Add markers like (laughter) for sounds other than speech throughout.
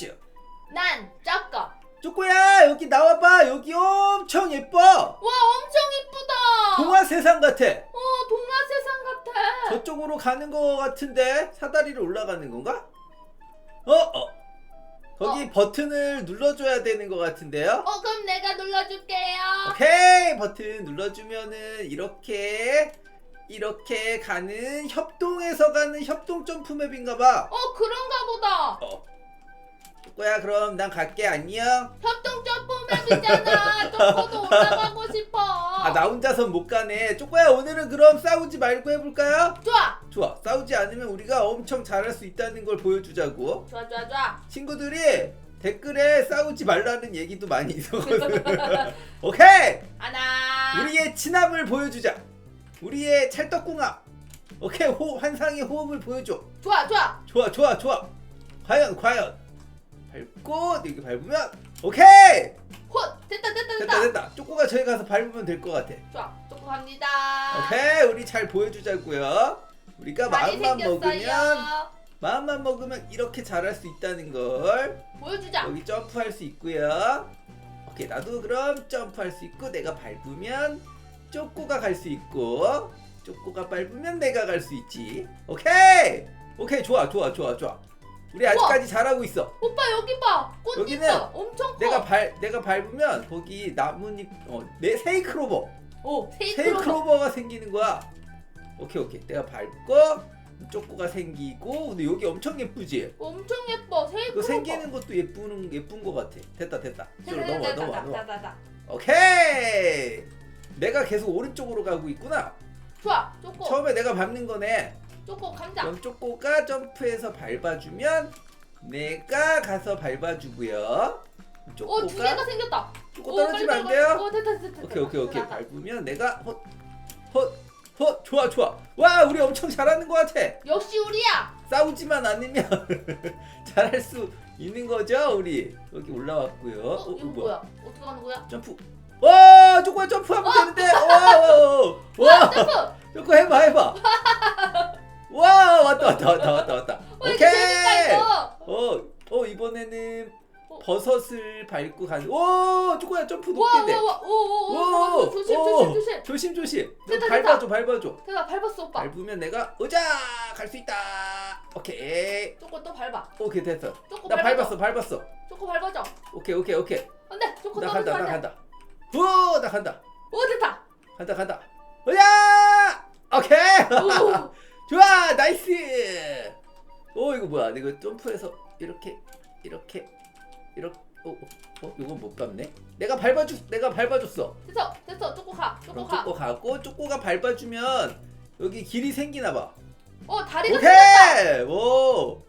라츠 난 쪼꼬. 쪼꼬야 여기 나와봐 여기 엄청 예뻐 와 엄청 이쁘다. 동화 세상 같아 어 동화 세상 같아. 저쪽으로 가는 거 같은데 사다리로 올라가는 건가? 어? 어. 거기 버튼을 눌러줘야 되는 것 같은데요? 어 그럼 내가 눌러줄게요. 오케이 버튼 눌러주면은 이렇게 이렇게 가는 협동에서 가는 협동 점프맵인가봐 어 그런가 보다. 어. 쪼꼬야 그럼 난 갈게 안녕 협동 점프맵이잖아. 쪼꼬도 올라가고 싶어. 아 나 혼자선 못 가네 쪼꼬야 오늘은 그럼 싸우지 말고 해볼까요? 좋아. 좋아 싸우지 않으면 우리가 엄청 잘할 수 있다는 걸 보여주자고 좋아 좋아 좋아. 친구들이 댓글에 싸우지 말라는 얘기도 많이 있었거든 (laughs) 오케이 하나. 우리의 친함을 보여주자 우리의 찰떡궁합 오케이 호, 환상의 호흡을 보여줘 좋아 좋아. 좋아 좋아 좋아 과연 과연 밟고 여기 밟으면 오케이! 헛 됐다 됐다 됐다. 됐다 됐다. 쪼꼬가 저기 가서 밟으면 될 것 같아. 좋아. 쪼꼬 갑니다. 오케이. 우리 잘 보여주자고요. 우리가 많이 마음만 먹으면 생겼어요. 마음만 먹으면 이렇게 잘할 수 있다는 걸 보여주자. 여기 점프할 수 있고요. 오케이. 나도 그럼 점프할 수 있고 내가 밟으면 쪼꼬가 갈 수 있고 쪼꼬가 밟으면 내가 갈 수 있지. 오케이. 오케이. 좋아 좋아 좋아 좋아 우리 아직까지 잘하고 있어 오빠 여기 봐. 꽃 여기는 있어. 엄청 커. 내가 발 내가 밟으면 거기 나뭇잎 어내 세이크로버 오 세이클로버. 세이크로버가 생기는 거야 오케이 오케이 내가 밟고 쪼꼬가 생기고 근데 여기 엄청 예쁘지 엄청 예뻐. 세이클로버. 이거 생기는 것도 예쁜 예쁜 거 같아 됐다 됐다 저로 넘어 넘어 넘어. 오케이 내가 계속 오른쪽으로 가고 있구나 좋아. 쪼꼬. 처음에 내가 밟는 거네 쪼꼬 감자. 그럼 쪼꼬가 점프해서 밟아주면 내가 가서 밟아주고요 어 두 개가 쪼꼬가 생겼다. 쪼꼬 오, 떨어지면 안 돼요? 어 됐다 됐다. 됐다. 오케이 오케이 오케이 나가. 밟으면 내가 헛헛헛 좋아 좋아 와 우리 엄청 잘하는 것 같아 역시 우리야. 싸우지만 않으면 (laughs) 잘할 수 있는 거죠 우리 여기 올라왔고요 어, 어, 이거 뭐야? 어떻게 하는 거야? 점프 와 쪼꼬야 점프하면 되는데 와와 와 점프. (laughs) 쪼꼬 해봐 해봐 와 왔다 왔다 왔다 왔다 왔다 어 이거 재밌다 오케이 이거. 어, 어 이번에는 어. 버섯을 밟고 가는 오 쪼꼬야 점프 높게 돼 와와와오오 오 조심 오, 조심 조심. 조심 조심 너 됐다, 밟아줘 밟아줘 내가 밟았어 오빠. 밟으면 내가 오자 갈 수 있다 오케이 쪼꼬 또 밟아. 오케이 됐어 쪼꼬 나 밟아줘. 밟았어 밟았어 쪼꼬 밟아줘. 오케이 오케이 오케이 안돼. 쪼꼬 나 간다 나 안돼. 간다 후나 간다 오 됐다. 간다 간다 오야 오케이 오. (laughs) 좋아 나이스 오 이거 뭐야 이거 점프해서 이렇게 이렇게 이렇게 어, 어, 어 이건 못 밟네 내가 밟아주 내가 밟아줬어 됐어 됐어 쪼꼬 가. 쪼꼬 그럼 가. 쪼꼬 가고 쪼꼬가 밟아주면 여기 길이 생기나 봐 어 다리가 생겼다. 오케이 오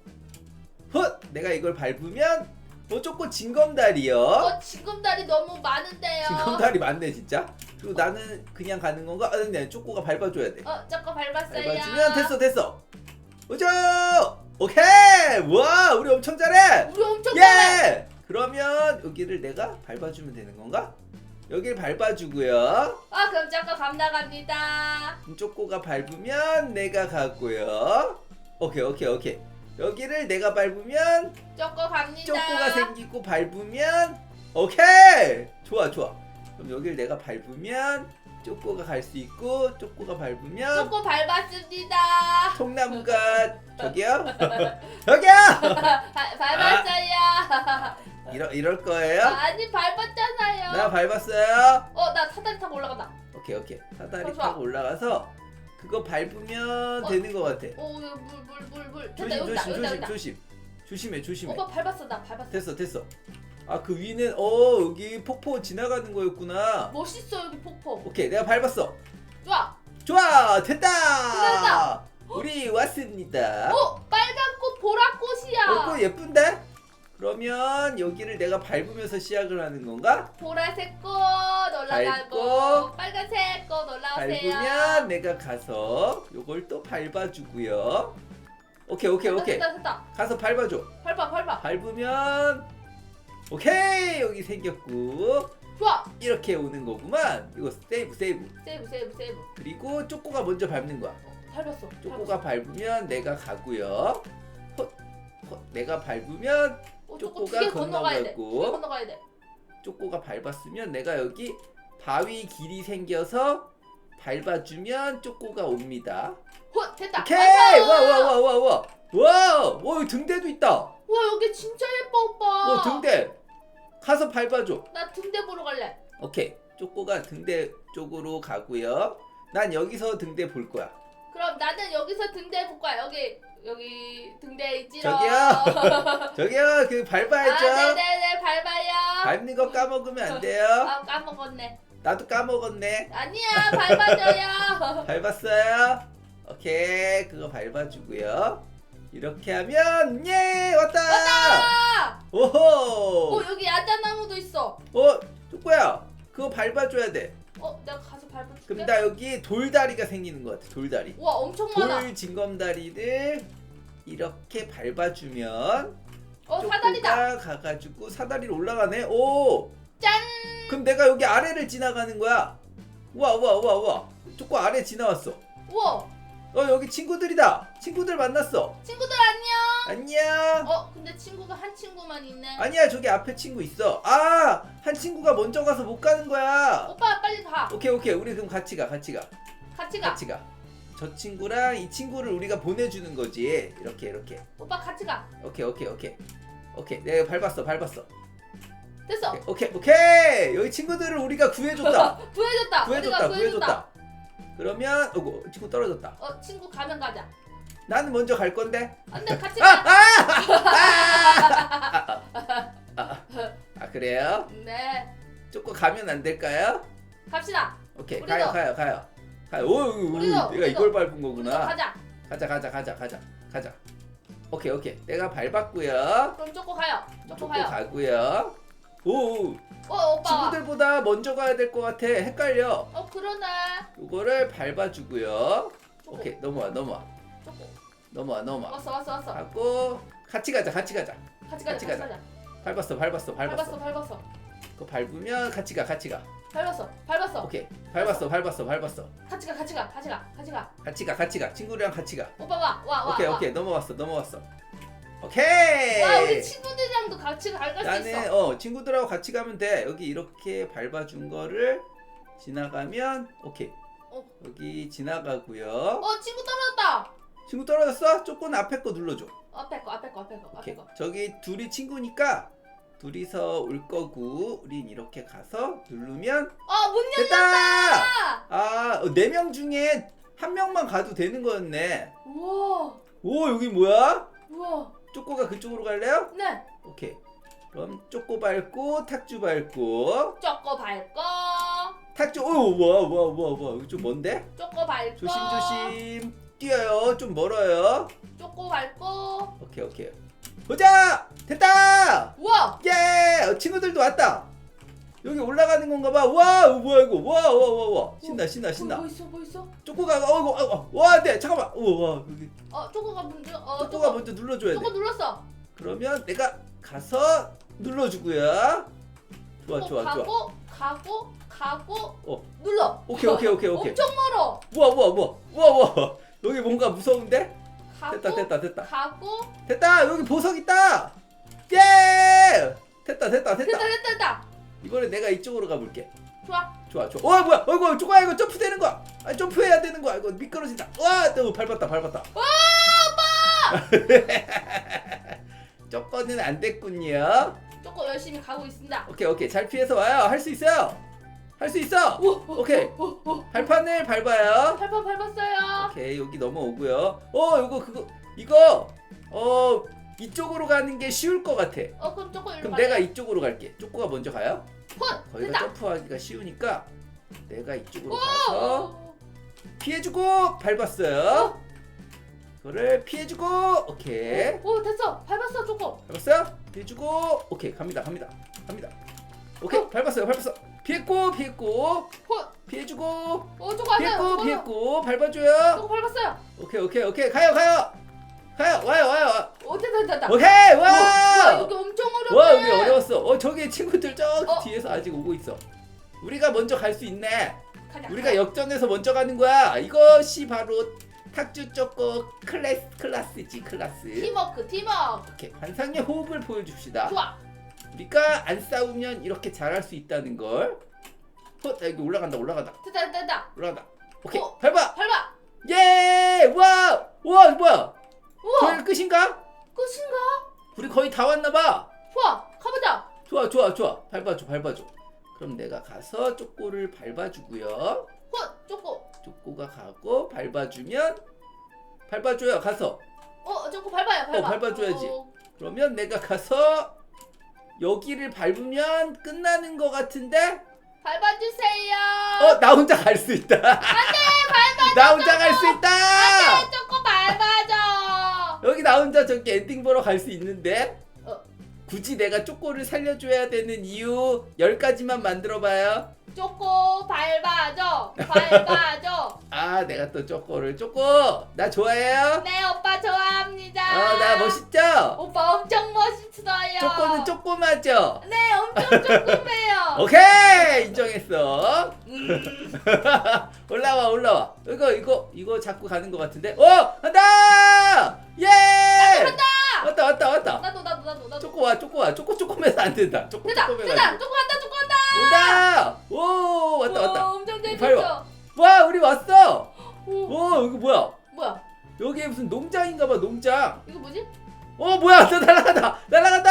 훗! 내가 이걸 밟으면 어 쪼꼬 징검다리요 어 지금 다리 너무 많은데요. 징검다리 맞네 진짜 그리고 나는 그냥 가는 건가? 아 근데 쪼꼬가 밟아줘야 돼어 쪼꼬 밟았어요. 밟아주면 됐어 됐어 오죠 오케이 와 우리 엄청 잘해 우리 엄청 잘해. 예 그러면 여기를 내가 밟아주면 되는 건가? 여기를 밟아주고요 아 그럼 쪼꼬 감나 갑니다. 쪼꼬가 밟으면 내가 가고요 오케이 오케이 오케이 여기를 내가 밟으면 쪼꼬 갑니다. 쪼꼬가 생기고 밟으면 오케이 좋아 좋아 그럼 여기를 내가 밟으면 쪼꼬가 갈 수 있고 쪼꼬가 밟으면 쪼꼬 밟았습니다. 통나무가 (laughs) 저기요 (laughs) 저기요 (laughs) 바- 밟았어요. 이러, 이럴 거예요 아니 밟았잖아요. 나 밟았어요 어나 사다리 타고 올라간다. 오케이 오케이 사다리 어, 좋아. 타고 올라가서 그거 밟으면 어? 되는 것 같아 오 물 물 물 물. 조심 됐다 여기다 조심 여기다 조심 여기다. 조심 조심해 조심해 오빠 밟았어 나 밟았어. 됐어 됐어 아 그 위는 어 여기 폭포 지나가는 거였구나 멋있어 여기 폭포. 오케이 내가 밟았어 좋아. 좋아 됐다 끝났다. 우리 왔습니다 어 빨간 꽃 보라 꽃이야. 어, 그거 예쁜데? 그러면 여기를 내가 밟으면서 시작을 하는 건가? 보라색 꽃 올라가고 밟고, 빨간색 꽃 올라오세요. 밟으면 내가 가서 요걸 또 밟아주고요 오케이 오케이 오케이 됐다 됐다. 가서 밟아줘 밟아 밟아. 밟으면 오케이 여기 생겼고 좋아. 이렇게 오는 거구만 이거 세이브 세이브 세이브 세이브 세이브. 그리고 쪼꼬가 먼저 밟는 거야 밟았어. 쪼꼬가 밟으면 내가 가고요 헛, 헛, 내가 밟으면 어, 쪼꼬가 두개 건너가야 돼. 건너가고. 건너가야 돼. 쪼꼬가 밟았으면 내가 여기 바위 길이 생겨서 밟아주면 쪼꼬가 옵니다. 헛 됐다. 오케이! 와, 와, 와, 와, 와. 와! 와, 여기 등대도 있다. 와 여기 진짜 예뻐 오빠. 와, 등대. 가서 밟아줘. 나 등대 보러 갈래. 오케이. 쪼꼬가 등대 쪽으로 가고요. 난 여기서 등대 볼 거야. 그럼 나는 여기서 등대 볼 거야. 여기 여기 등대 있지롱. 저기요. (laughs) 저기요, 그 밟아야죠. 아 네네네 밟아요. 밟는 거 까먹으면 안 돼요. 아 까먹었네. 나도 까먹었네. 아니야 밟아줘요. (laughs) 밟았어요. 오케이, 그거 밟아주고요. 이렇게 하면 예 왔다. 아! 오호. 어 여기 야자나무도 있어. 어, 쪼꼬야, 그거 밟아줘야 돼. 어 내가 가서 밟아줄게. 그럼 나 여기 돌다리가 생기는 것 같아. 돌다리. 와 엄청 많아. 돌 징검다리를 이렇게 밟아주면 어 사다리다. 가가지고 사다리로 올라가네. 오. 짠. 그럼 내가 여기 아래를 지나가는 거야. 우와 우와 우와 우와. 쪼꼬 아래 지나왔어. 우와 어 여기 친구들이다. 친구들 만났어. 친구들 안녕. 안녕. 어 근데 친구가 한 친구만 있네. 아니야 저기 앞에 친구 있어. 아 한 친구가 먼저 가서 못 가는 거야. 오빠 빨리 가. 오케이 오케이 우리 그럼 같이 가 같이 가 같이 가. 같이 가. 저 친구랑 이 친구를 우리가 보내주는 거지. 이렇게 이렇게. 오빠 같이 가. 오케이 오케이 오케이. 오케이 내가 밟았어 밟았어. 됐어. 오케이 오케이 여기 친구들을 우리가 구해줬다. 구해줬다. (laughs) 구해줬다 우리가 구해줬다. 그러면 어구 친구 떨어졌다. 어 친구 가면 가자. 나는 먼저 갈 건데. 안돼 같이 아! 가. (laughs) 아! 아, 아 그래요? 네. 조금 가면 안 될까요? 갑시다. 오케이 우리도. 가요 가요 가요. 가요. 오, 오, 오, 우리도, 내가 우리도. 이걸 밟은 우리도 거구나. 가자. 가자 가자 가자 가자 가자. 오케이 오케이 내가 밟았고요. 그럼 쪼꼬 가요. 쪼꼬 조금 가요. 가고요. 오, 오어 오빠. 친구들보다 먼저 가야 될 것 같아. 헷갈려. 어 그러네. 이거를 밟아주고요. 쪼꼬. 오케이 넘어와 넘어와 쪼꼬. 넘어와 넘어와. 왔어 왔어 왔어. 하고 같이 가자 같이 가자. 같이 가자. 같이 같이 가자. 가자. 밟았어 밟았어 밟았어. 밟았어 밟았어. 그거 밟으면 같이 가 같이 가. 밟았어 밟았어. 오케이 밟았어 밟았어 밟았어. 같이 가 같이 가 같이 가 같이 가. 같이 가 같이 가 친구랑 같이 가. 오빠 와와 와. 오케이 와. 오케이 넘어왔어 넘어왔어. 오케이. 와 우리 친구들이랑도 같이 갈 수 나는 있어. 어 친구들하고 같이 가면 돼. 여기 이렇게 밟아준 거를 지나가면 오케이. 어. 여기 지나가고요. 어 친구 떨어졌다. 친구 떨어졌어? 조금 앞에 거 눌러줘. 앞에 거 앞에 거 앞에 거 앞에 오케이. 거. 저기 둘이 친구니까 둘이서 올 거고 우린 이렇게 가서 누르면 어문 됐다. 열렸다. 아, 네 명 중에 한 명만 가도 되는 거였네. 우와 오, 여기 뭐야? 우와. 쪼꼬가 그쪽으로 갈래요? 네. 오케이. 그럼 쪼꼬 밟고 탁주 밟고 쪼꼬 밟고 탁주. 오, 와, 와, 와, 와. 이거 좀 먼데? 쪼꼬 밟고 조심 조심. 뛰어요. 좀 멀어요. 쪼꼬 밟고 오케이, 오케이. 보자. 됐다. 우와 예! 어, 친구들도 왔다. 여기 올라가는 건가 봐. 와, 어, 뭐야 이거? 와, 와, 와, 와. 신나, 신나, 신나. 뭐 있어 뭐 있어? 쪼꼬가 어이구, 어이구. 와, 네. 잠깐만. 오, 와. 여기 어 쪼꼬가 먼저 어 쪼꼬가 쪼꼬 먼저 눌러 줘야 돼. 쪼꼬 눌렀어. 그러면 내가 가서 눌러 주고요. 좋아, 쪼꼬 좋아, 좋아. 가고 가고 가고 어. 눌러. 오케이, 오케이, 오케이, 오케이. 엄청 멀어. 우와, 우와, 우와. 우와, 우와. 여기 뭔가 무서운데? 가고 됐다, 됐다, 됐다. 가고 됐다. 여기 보석 있다. 예! 됐다, 됐다, 됐다. 됐다 됐다 됐다. 이번에 내가 이쪽으로 가 볼게. 좋아. 좋아 좋아. 와 뭐야? 어이구 쪼꼬야 이거 점프되는 거야. 아 점프해야 되는 거야. 이거 미끄러진다. 와또 밟았다 밟았다. 와 오빠! (laughs) 쪼꼬는 안 됐군요. 쪼꼬 열심히 가고 있습니다. 오케이 오케이. 잘 피해서 와요. 할 수 있어요. 할 수 있어. 오케이. 발판을 밟아요. 밟아 밟았어요. 오케이 여기 넘어오고요. 어 이거 그거 이거 어 이쪽으로 가는 게 쉬울 것 같아 어 그럼 쪼꼬 일로 그럼. 내가 이쪽으로 갈게 쪼꼬가 먼저 가요 헛 거기가 됐다. 점프하기가 쉬우니까 내가 이쪽으로 가서 오. 피해주고 밟았어요. 그거를 피해주고 오케이 오 됐어. 밟았어 쪼꼬. 밟았어요. 피해주고 오케이 갑니다 갑니다 갑니다. 오케이 어. 밟았어요 밟았어. 피했고 피했고 헛. 피해주고 어 쪼꼬 안 돼요. 피했고 쪼꼬. 피했고 밟아줘요. 쪼꼬 밟았어요. 오케이 오케이 오케이 가요 가요 가요 와요 와요 와. 어 됐다 됐다 됐다. 오케이 와 와. 여기 엄청 어렵네. 와 여기 어려웠어. 어 저기 친구들 저 어. 뒤에서 아직 오고 있어. 우리가 먼저 갈 수 있네. 가자. 우리가 역전해서 먼저 가는 거야. 이것이 바로 탁주 쪼꼬 클래스 클라스지 클라스. 팀워크 팀워크. 오케이 환상의 호흡을 보여줍시다. 좋아. 우리가 안 싸우면 이렇게 잘할 수 있다는 걸. 어, 나 여기 올라간다 올라간다 됐다 됐다. 올라간다. 오케이 어. 밟아. 밟아. 예! 와! 와 뭐야? 우와. 저희 끝인가? 끝인가? 우리 거의 다 왔나봐. 좋아. 가보자. 좋아 좋아 좋아 밟아줘 밟아줘. 그럼 내가 가서 쪼꼬를 밟아주고요. 헛 쪼꼬. 쪼꼬가 가고 밟아주면 밟아줘요 가서. 어 쪼꼬 밟아요 밟아. 어, 밟아줘야지. 어, 그러면 내가 가서 여기를 밟으면 끝나는 것 같은데? 밟아주세요. 어, 나 혼자 갈 수 있다. 안돼, 밟아. 나 혼자 갈 수 있다. 네, 쪼꼬 밟아줘. 여기 나 혼자 저기 엔딩 보러 갈 수 있는데? 어. 굳이 내가 쪼꼬를 살려줘야 되는 이유 10가지만 만들어봐요. 쪼꼬 밟아줘. (laughs) 밟아줘. 아, 내가 또 쪼꼬를. 쪼꼬, 나 좋아해요? 네 오빠 좋아합니다. 어, 나 멋있죠? 오빠 엄청 멋있어요. 쪼꼬는 쪼꼬마죠? 네 엄청 쪼꼬매요. (laughs) 오케이! 인정했어. 음, (laughs) 올라와, 올라와. 이거, 이거, 이거 잡고 가는 것 같은데? 어! 왔다, 왔다, 왔다. 나도 나도 나도 나도. 쪼꼬 와, 쪼꼬 와. 쪼꼬 쪼꼬매서 안 된다. 쪼꼬 됐다 쪼꼬매가지고. 됐다. 쪼꼬 간다 쪼꼬 간다. 온다! 오, 왔다, 우와, 왔다. 엄청 밟아. 재밌어. 와, 우리 왔어! 오, 오, 이거 뭐야? 뭐야? 여기 무슨 농장인가 봐, 농장. 이거 뭐지? 어, 뭐야? 나 날아간다! 날아간다!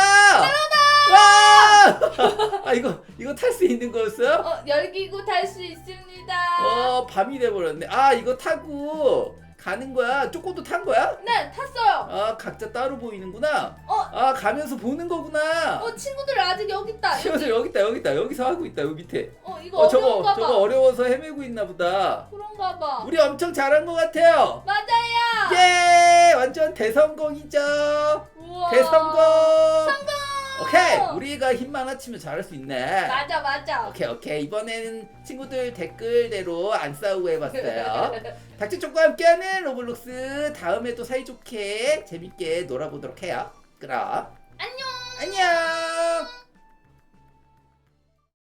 와! (laughs) 아, 이거, 이거 탈 수 있는 거였어요? 어 열기구 탈 수 있습니다. 어, 밤이 돼버렸네. 아, 이거 타고 가는 거야. 쪼꼬도 탄 거야? 네 탔어요. 아, 각자 따로 보이는구나. 어. 아, 가면서 보는 거구나. 어 친구들 아직 여기 있다. 치워서 여기 있다, 여기 있다. 여기서 하고 있다, 여기 밑에. 어 이거 어, 저거, 어려운가 봐. 저거 어려워서 헤매고 있나 보다. 그런가 봐. 우리 엄청 잘한 것 같아요. 맞아요. 예! 완전 대성공이죠. 우와. 대성공. 성공. 오케이. 우리가 힘만 합치면 잘할 수 있네. 맞아 맞아. 오케이 오케이 이번에는 친구들 댓글대로 안 싸우고 해봤어요. (laughs) 닥치초과 함께하는 로블록스 다음에 또 사이좋게 재밌게 놀아보도록 해요. 그럼 안녕. 안녕.